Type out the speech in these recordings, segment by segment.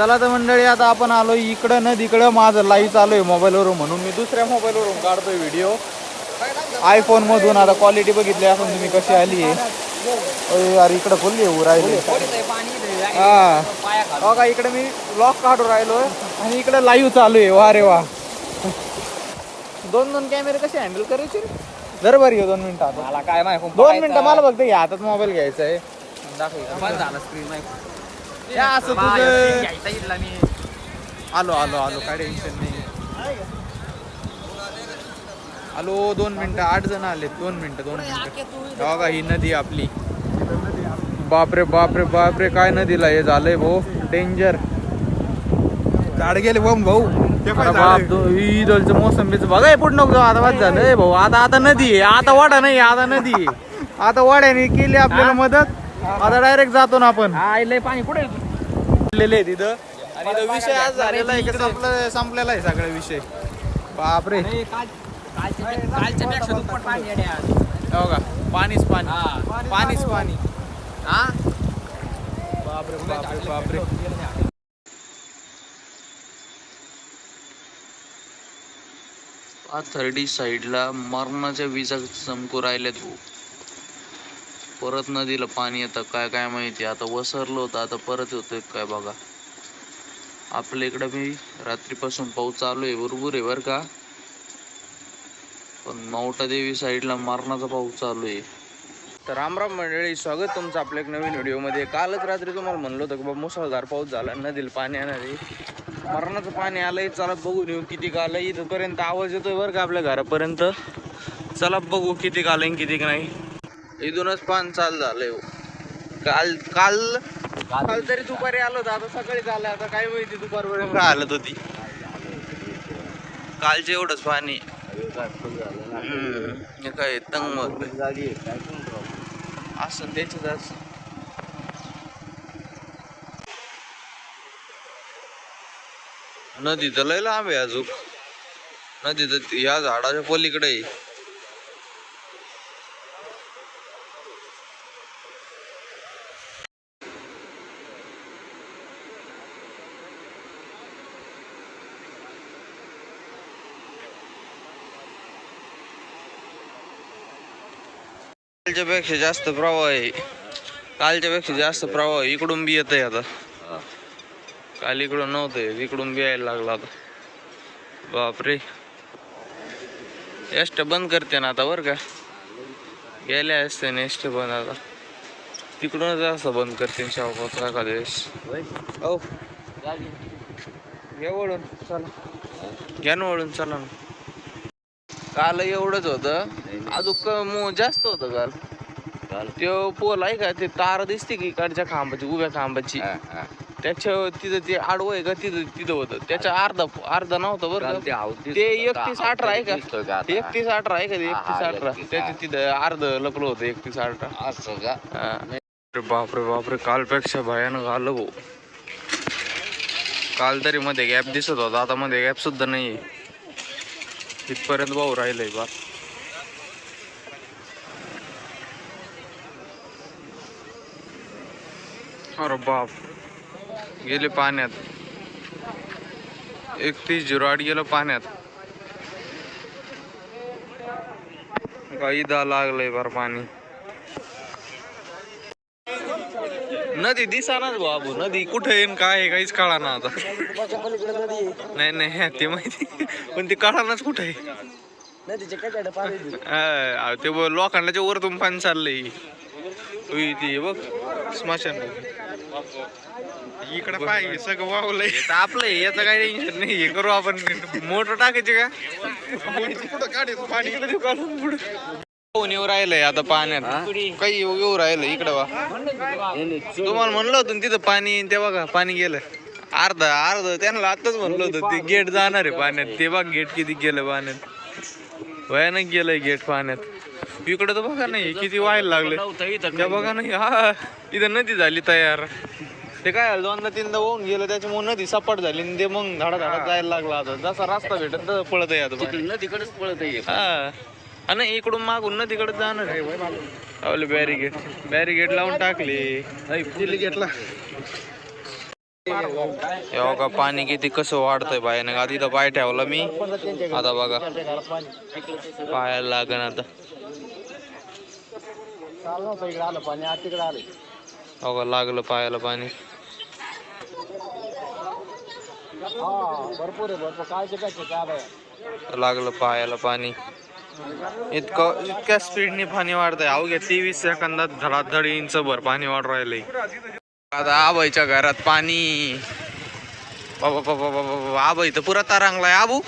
चला तर मंडळी आता आपण आलो इकडं न तिकडं. माझं लाईव्ह चालू आहे मोबाईलवरून म्हणून मी दुसऱ्या मोबाईलवरून काढतोय व्हिडिओ आयफोन मधून आता क्वालिटी बघितली असून तुम्ही कशी आली आहे? यार इकडं फुल्ली आहे राहिली. हा. का इकडे मी ब्लॉग काढून राहिलोय आणि इकडे लाईव्ह चालू आहे. वा रे वा. दोन दोन कॅमेरे कसे हँडल करायचे जर बरं घेऊ दोन मिनिटं आता. मला काय माहिती दोन मिनिटं मला फक्त या हातात मोबाईल घ्यायचा आहे. दाखव झालं स्क्रीन नाही या असं तुझं घ्यायचा मी. आलो आलो आलो काय टेन्शन नाही. आलो दोन मिनिटं आठ जण आले दोन मिनिटं दोन मिनिटं. बघा ही नदी आपली. बापरे बापरे बापरे काय नदीला हे झालंय भाऊ? डेंजर झाड गेले बम भाऊ. ते पण अरे बाप दो- ही इथलचं मोसंबीचं बघा हे पुढं नको जाऊ, आता वाद झालं ए भाऊ. आता आता नदी आहे आता वाडा नाही आता नदी आहे. आता वाड्याने केली आपल्याला मदत. आता डायरेक्ट जातो ना आपण. लय पाणी कुठे पडलेले आहे तिथं आणि तो विषय आज झालेला आहे की संपलं संपलेला आहे सगळा विषय. बापरे. हो का? पाणीच पाणी. हा. पाणीच पाणी. हा? बापरे बापरे बापरे. थर्डी साईडला मरणाच्या विजा चमकू राहिल्यात भाऊ परत नदीला पाणी येतं काय काय माहिती? आता वसरलं होतं आता परत येतोय काय बघा. आपल्या इकडं मी रात्रीपासून पाऊस चालू आहे बरोबर आहे बरं का. पण माउटा देवी साईडला मारणाचा पाऊस चालू आहे. तर रामराम मंडळी स्वागत तुमचं आपल्या एक नवीन व्हिडिओमध्ये. कालच रात्री तुम्हाला म्हणलं होतं की बाबा मुसळधार पाऊस झाला नदीला पाणी येणार आहे. मरणाचं पाणी आलंय चला बघू येऊ किती आलं इथपर्यंत आवाज येतोय बरं का आपल्या घरापर्यंत. चला बघू किती आलं किती नाही. इथूनच पान चाल झालंय हो. काल काल काल तरी दुपारी आलो होतं आता सकाळी झालं आता काय माहिती दुपारपर्यंत. काय हालत होती? कालचे एवढंच पाणी. हे काय तंग मग असं त्याच्यात असं. नदी तर लय लांब आहे अजून. नदी तर या झाडाच्या पलीकडे आहे. कालच्या पेक्षा जास्त प्रवाह आहे. कालच्या पेक्षा जास्त प्रवाह. इकडून बी येत आहे आता काल इकडून नव्हतं इकडून बी यायला लागला आता. बापरे. एस्ट बंद करते ना आता बरं का. गेल्या असते ना एस्ट बंद आता. तिकडूनच असं बंद करते शावकात एखाद्या वेळेस. हो घ्या वळून चला. घ्या ना वळून चला ना. काल एवढंच होतं. अजून कम जास्त होतं काल. ते पोल आहे का? ते तार दिसते की इकडच्या खांबाची उभ्या खांबाची. त्याच्या तिथं ते आडवं आहे का? तिथं तिथं होतं. त्याच्या अर्धा अर्धा नव्हतं बरं का? ते एकतीस अठरा आहे का? एकतीस अठरा आहे का? ते एकतीस अठरा. त्याच्या तिथं अर्ध लपलं होतं एकतीस अठरा. अरे बापरे बापरे कालपेक्षा भयानक आलं भाऊ. काल तरी मध्ये गॅप दिसत होता आता मध्ये गॅप सुद्धा नाहीये. इथपर्यंत भाऊ राहिलंय बा. अरे बाप. गेले पाण्यात. एकतीस झिरो आठ गेलं पाण्यात. काही दा लागलंय बार पाणी. नदी दिसानाच बाबू नदी कुठे येईन काय आहे काहीच कळा ना आता. नाही नाही ते माहिती. पण ते कळानाच कुठे आहे. ते लोखंडाच्या वरतून पाणी चाललंय. ते बघ स्मशान. इकडे पाहिजे सगळं वावलंय आपलं याचं काही टेन्शन नाही. हे करू आपण. मोटर टाकायचे का? पुढं काढायचं पाणी. पाहून येऊ राहिलंय आता पाण्यात. काही येऊ येऊ राहिलं इकडं वा तुम्हाला म्हणलं होतं ना तिथं पाणी येईन ते बघा पाणी गेलं. अर्ध अर्ध त्यांना आताच म्हणलं होतं ते गेट जाणार आहे पाण्यात. ते बघ गेट किती गेलं पाण्यात. भयानक गेलंय गेट पाण्यात. इकडं तर बघा नाही किती व्हायला लागले त्या बघा नाही हा इथं नदी झाली तयार. ते काय झालं दोनदा तीनदा होऊन गेलं त्याच्यामुळे नदी सपाट झाली आणि ते मग धाडा धाडा जायला लागला आता. जसा रस्ता भेटत तसं पळत आहे आता पाणी. तिकडेच पळत आहे हा. हा, इकडून मागून ना तिकडे जाणार आहे. बॅरिगेट बॅरिगेट लावून टाकले. घेतला हे पाणी किती कसं वाढतंय बायानं. आधी तर पाय ठेवला मी. आता बघा. पायाला लागण आता. बघा लागलं पायाला पाणी. लागलं पायाला पाणी. इतकं इतक्या स्पीडने पाणी वाढतंय. अवघ्या तेवीस सेकंदात धडाधड इंच भर पाणी वाढ राहिलंय. आता आबाईच्या घरात पाणी. बाबा बाबा बाबा बाबा आबाई तर पुरा तारांगलाय. आबू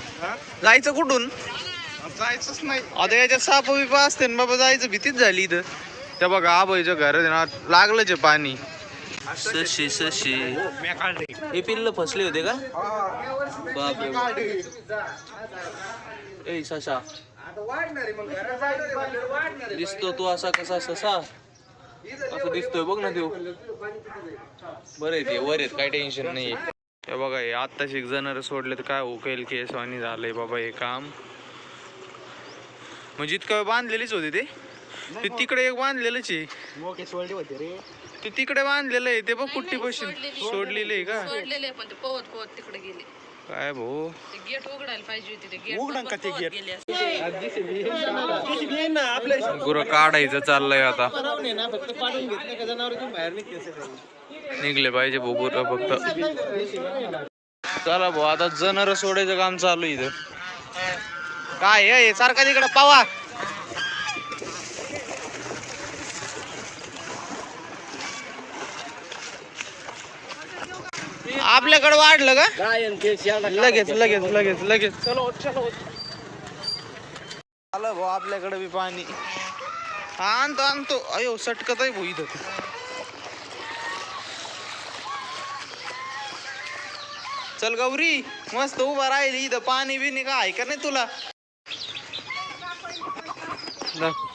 जायचं कुठून? जायचंच नाही. आता याच्यात साप बिपा असते ना बाबा जायचं भीतीच झाली इथं. त्या बघा आबाईच्या घरात ना लागलंच आहे पाणी. सशी सशी. हे पिल्ल फसले होते का? बापरे. ए दिसतो तू असा कसा ससा असं. दिसतोय बघ ना तू बरं आहे ते वर आहेत काय टेन्शन नाही हे बघा हे आत्ताशी एक जणर सोडले तर काय उकेल केस आणि झालंय बाबा हे काम. म्हणजे इतकं वेळ बांधलेलीच होते ते. ते तिकडे एक बांधलेलंच आहे. ते तिकडे बांधलेलं आहे ते बघ कुट्टी पशी सोडलेलं. आहे का? सोडलेले पण ते पवत पवत तिकडे गेले. काय भाऊ? गेट उघडायला पाहिजे होती ते गेट का ते गेट? गेले असते. गुरं काढायचं चाललंय आता. निघले पाहिजे भाऊ गुरं फक्त. चला भाऊ आता जनावर सोडायचं काम चालू आहे इथं. काय आहे सारखा तिकडे पावा. आपल्याकडे वाढलं का? लगेच लगेच लगेच लगेच. चलो चलो. आलं भाऊ आपल्याकडे बी पाणी. हा आणतो आणतो. अयो सटकत आहे भाऊ इथं. चल गौरी मस्त उभा राहिली इथं. पाणी बिनी का आहे का नाही तुला दाख.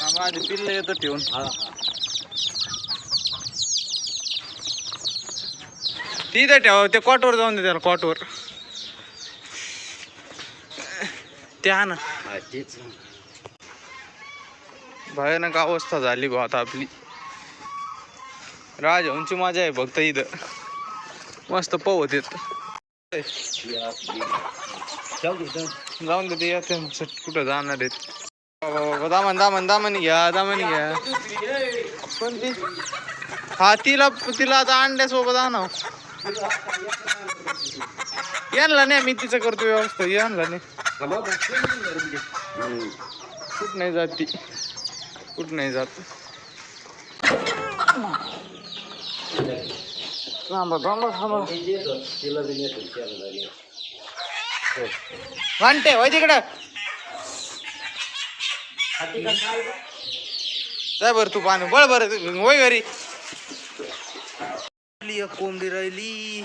हा, माझे पिल्ल येतं ठेवून. तिथे ठेव ते कॉटवर जाऊन दे त्याला कॉटवर. त्या ना. भयानक अवस्था झाली बा आता आपली. राजहंची मजा आहे फक्त इथं. मस्त पवत येत. जाऊन दे ते येते. कुठं जाणार आहेत? बाबा, दामन दामन दामन घ्या दामन घ्या. कोणती हा तिला तिला आता अंड्यासोबत आणाव. यांना नाही मी तिचं करतो व्यवस्था यांना नाही कुठ नाही जात ती. कुठ नाही जात. थांबा थांबा थांबा. घंटे होय तिकडं. जाय बर तू पाणी बळ बर होय घरी. एक कोंबडी राहिली.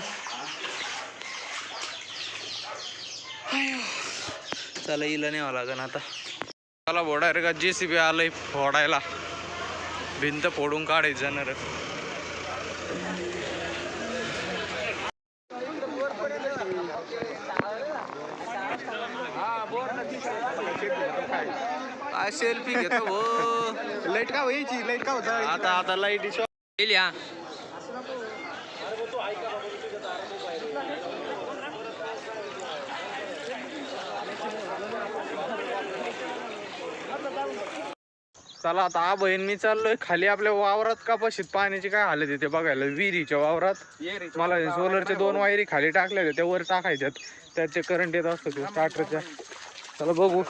चला हिला न्यावं लागन आता. चला बोडा रे का जेसीबी आलंय फोडायला. भिंत फोडून काढायचं जाणार काय सेल्फी घेतो भो लाइट का व्हायची? लाइट का होता? आता आता लाइट गेली हा. चला आता हा बहीण मी चाललोय खाली आपल्या वावरात कपाशीत पाण्याची काय हालत येते बघायला. विहिरीच्या वावरात. मला सोलरच्या दोन वायरी खाली टाकल्या होत्या त्या वर टाकायच्यात. त्याचे करंट येत असतो ते स्टार्टरच्या चला बघू.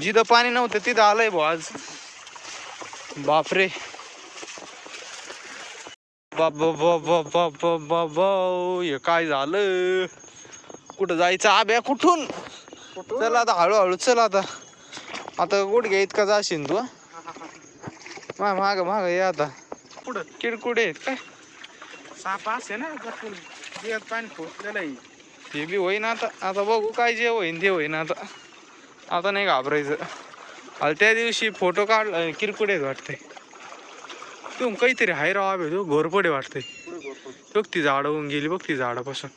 जिथं पाणी नव्हतं तिथं आलंय भाऊ आज. बापरे. बाप हे काय झालं? कुठं जायचं? आब्या कुठून? चला आता हळूहळू चला आता. आता गुडघे इतका जाशील तू माग माग ये आता. कुठं? किडकुडे आहेत काय? साप असे ना पाणी फोटलेलं हे बी होईन आता. आता बघू काय जे होईन ते होईन आता. आता नाही घाबरायचं आणि त्या दिवशी फोटो काढ किरकुडे वाटते तू काहीतरी हाय राव आबे तू घोरपडे वाटते बघ ती झाडं होऊन गेली बघ ती झाडापासून.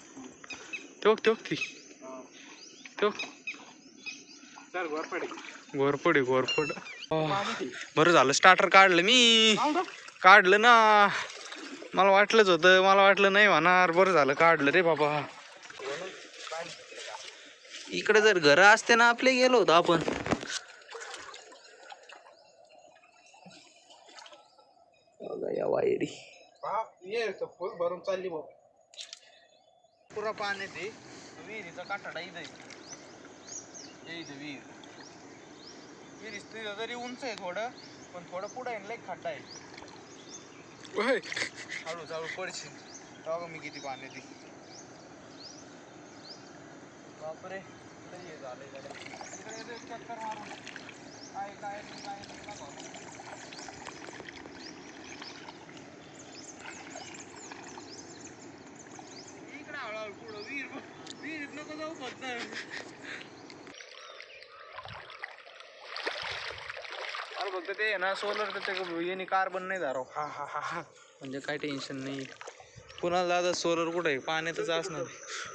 ते बघ ते बघ ती. ते घोरपड. घोरपड बरं झालं स्टार्टर काढलं मी. काढलं ना. मला वाटलंच होतं मला वाटलं नाही होणार. बरं झालं काढलं रे बाबा. इकडे जर घर असते ना आपले गेलो होतो आपण. बघा या वायरी. भरून चालली भाऊ पुरा पाण्यात विहिरीचा काठाडा इथं आहे. इथं विहीर. विहिरीच तुझं जरी उंच आहे थोडं पण थोडं पुढं आहे लई खड्डा आहे. हळू हळू पडशील. तेव्हा मी किती पाण्यात बापरे. लई हे झालं इकडे इकडे येतोय चक्कर मारून. काय काय काय इकडे हळूहळू पुढं. वीर वीर नको जाऊ फक्त फक्त ते ना सोलर त्याच्या येणे कार्बन नाही धारो हा हा हा हा. म्हणजे काय टेन्शन नाही. कुणाला दादा सोलर कुठं आहे? पाण्यातच असणार.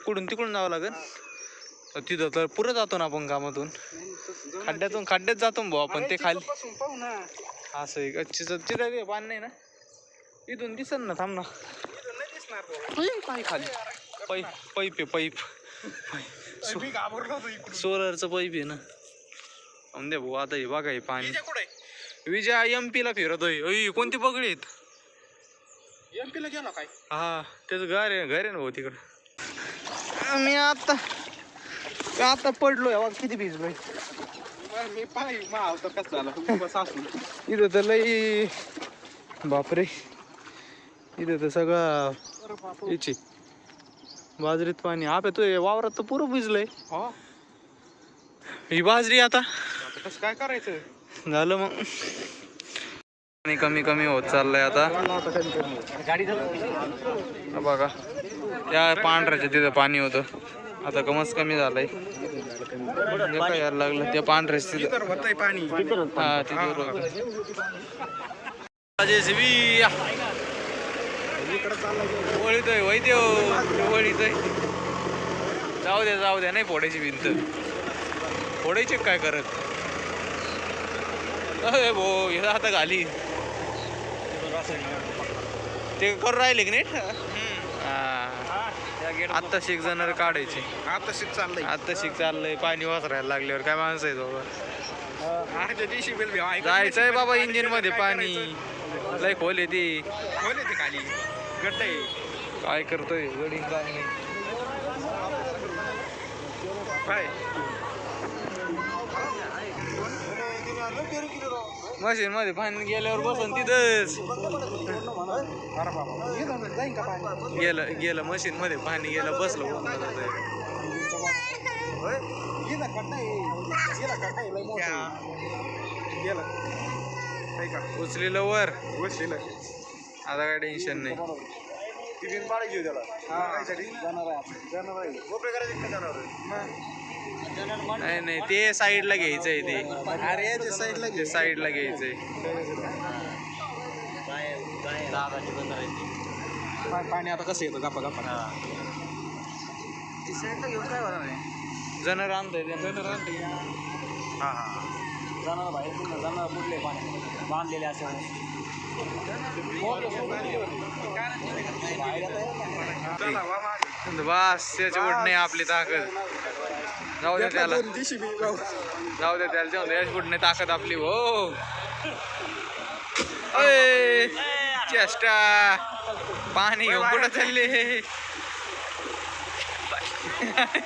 कुठून तिकडून जावं लागेल? तर तिथं तर पुरं जातो ना आपण कामातून खड्ड्यातून खड्ड्यात जातो भाऊ आपण ते खाली. पासून पाहू ना असं आहे का तिथं पाणी नाही ना? इथून दिसन ना थांब ना. इथं नाही दिसणार भाऊ. काय खाली पाईप. पाईप आहे इकडून. सोलरचं पाईप आहे ना. दे भाऊ आता हे बघा हे पाणी. विजय कुठे? विजय एम पीला फिरतोय अय कोणती पगडी आहेत? एमपी ला गेला काय? हा त्याचं घर आहे घर आहे ना भाऊ तिकडं. मी आता मी आता पडलोय बघ किती भिजलोय मी पाय मा तर कसं इथं तर लई बापरे. इथं तर सगळं याची बाजरीत पाणी. आप येतोय वावरात तर पुरं भिजलंय. हो? ही बाजरी आता. कसं काय करायचं? झालं मग. आणि कमी कमी होत चाललंय आता. बघा त्या पांढऱ्याच्या तिथं पाणी होतं. आता कमच कमी झालाय. काय यायला लागलं. ते पांढरे तिथं पाणी हा. तिथं वैद्य वळीतोय जाऊ द्या जाऊ द्या नाही फोडायची भिंत फोडायचे काय करत? अरे भो हे आता घाली. ते करून राहिले की नाही? आत्ता शिक जण काढायचे. आता शिक चाललंय. आत्ता शिक चाललंय पाणी वासरायला लागल्यावर काय माणसं आहे बाबा? दिवशी बेल जायचंय बाबा इंजिनमध्ये काय पाणी करायचं? लय खोल येते खोल येते खाली. गड्डा. आहे काय करतोय? गडी काय नाही. काय? मशीन मध्ये पाणी गेल्यावर बसून तिथंच. गेलं गेलं मशीन मध्ये पाणी गेलं बसलं उचलेलं वर. बसलेलं आता काय टेन्शन नाही. त्याला. जाणार आहे जाणार आहे. नाही नाही ते साईडला घ्यायचंय ते. अरे ते साईडला ते साईडला घ्यायचंय. पाणी आता कसं येतं? गप्पा गप्पा. जण आणतोय त्यानं. हा हा जाणार बाहेर पुन्हा जाणार बुडले पाणी. बांधलेले असं. बस त्याच्यावर नाही आपली ताकद. जाऊ द्या त्याला. दोन जाऊ. द्या त्याला जाऊ याच्यापुढे नाही ताकद आपली हो. अय, चेष्टा. पाणी घेऊन कुठं चालले?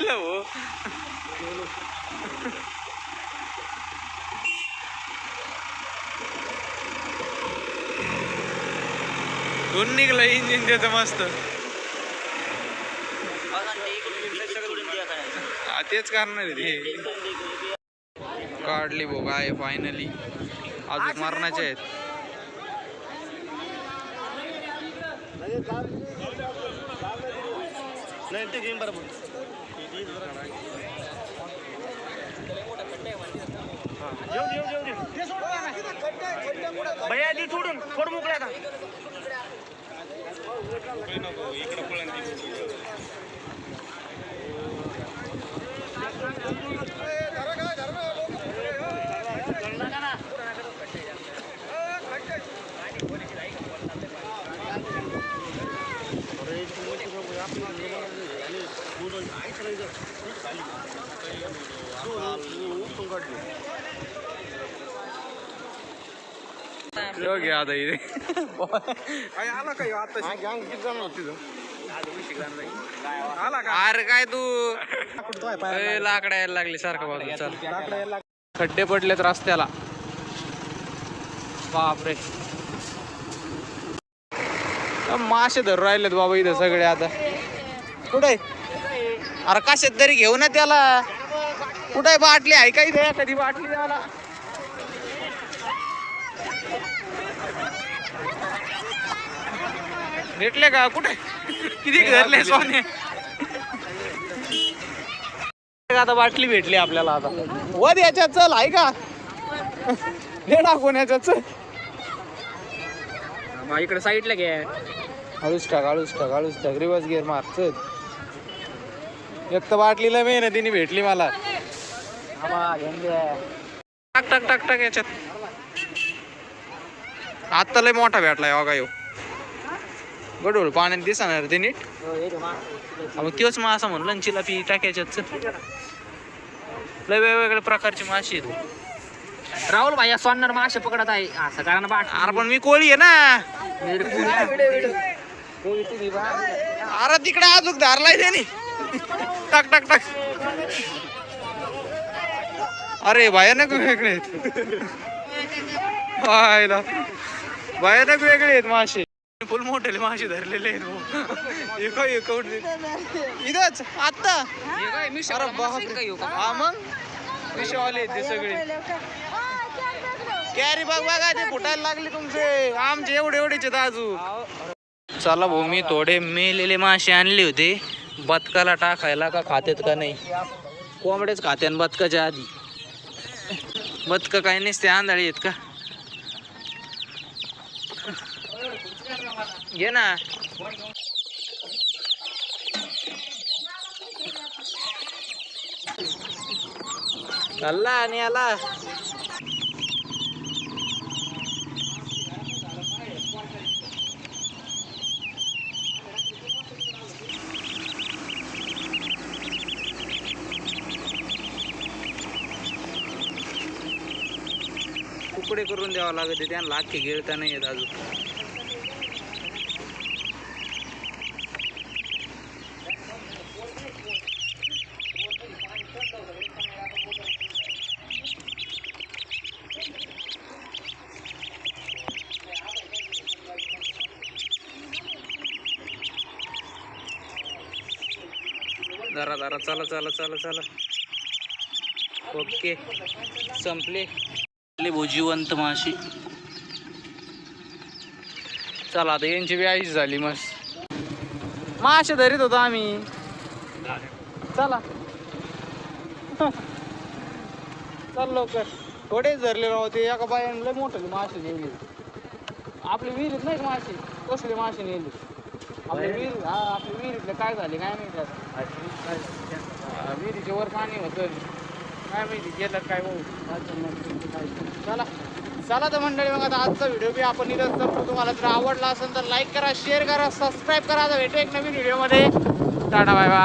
हो धुवून निघलं इंजिन त्याचं मस्त हा, तेच करणार आहे ते काढली बघ आहे फायनली अजून मारण्याचे आहेत. भैया सोडून थोडं मोकळ्या का यो घे आता इथे काय आला काय आता गँग किती जण होती तिथं? आला का? अरे काय तू? ए, लाकडा यायला लागली सारखं बाजू चल. खड्डे पडलेत रस्त्याला. बापरे. अ, मासे धर राहिलेत बाबा इथं सगळे आता. कुठे अरे कशात तरी घेऊ ना त्याला. कुठे बाटली? आहे का इथे कधी बाटली द्याला भेटले का? कुठे? किती घरले सोने? आता बाटली भेटली आपल्याला आता. वर याच्यात चल आहे का? हे टाकून याच्यात चल. इकडे साईडला घे. हळूच टाक हळूच टाक हळूच टाक. रिवर्स गेअर मार चल. एक तर बाटलीला मेहनतीने भेटली मला. टाक टाक टाक टाक याच्यात. आत्ता लय मोठा भेटलाय बघा यो गडोल पाण्यात दिसणार ते नीट. हा, मग तोच मासा म्हणलं चिला पी टाक याच्यात चल. लय वेगवेगळ्या प्रकारची माशी आहेत. राहुल भाई सोनार मासे पकडत आहे. असं कारण बाट. अरे पण मी कोळी आहे ना. अरे तिकडे अजून धारलाय त्याने. टाक टाक टाक. अरे भयानक वेगळे आहेत. भयानक वेगळे आहेत मासे. फुल मोठे मासे धरलेले आहेत इथंच? आत्ता? अरे. हा मग? ते सगळे. कॅरी बघ बघा ते फुटायला लागले तुमचे. आमचे एवढे एवढेचे दाजू चला भाऊ मी थोडे मेलेले मासे आणले होते. बदकाला टाकायला का खात्यात का नाही? कोंबडेच खात्यान बदकाच्या आधी. बदक काय नसते आंधळी आहेत का? घे ना चालला आणि आला तुकडे करून द्यावा लागत आहे त्यांना अख्खे गिळता नाही येत अजून जरा चला चला चला चला. ओके. संपले. आपले भुजीवंत माशी. चला आता यांची बी आईच झाली मस्त. मासे धरीत होतो आम्ही. चला. चल लवकर. थोडेच धरले राव ते एका बायानं लय मोठे मासे नेले. आपले विहिरीत नाही मासे? कसले मासे नेले? आपल्या विहीर हा आपल्या विहिरीतले काय झाले काय माहिती आता? हा, विहिरीच्या वर पाणी होतं? काय माहिती गेलं काय भाऊ चला चला तर मंडळी मग आता आजचा व्हिडिओ बी आपण इथं संपतो तुम्हाला जर आवडला असेल तर लाईक करा शेअर करा सबस्क्राईब करा. आता भेटू एक नवीन व्हिडिओमध्ये टाटा बाय बाय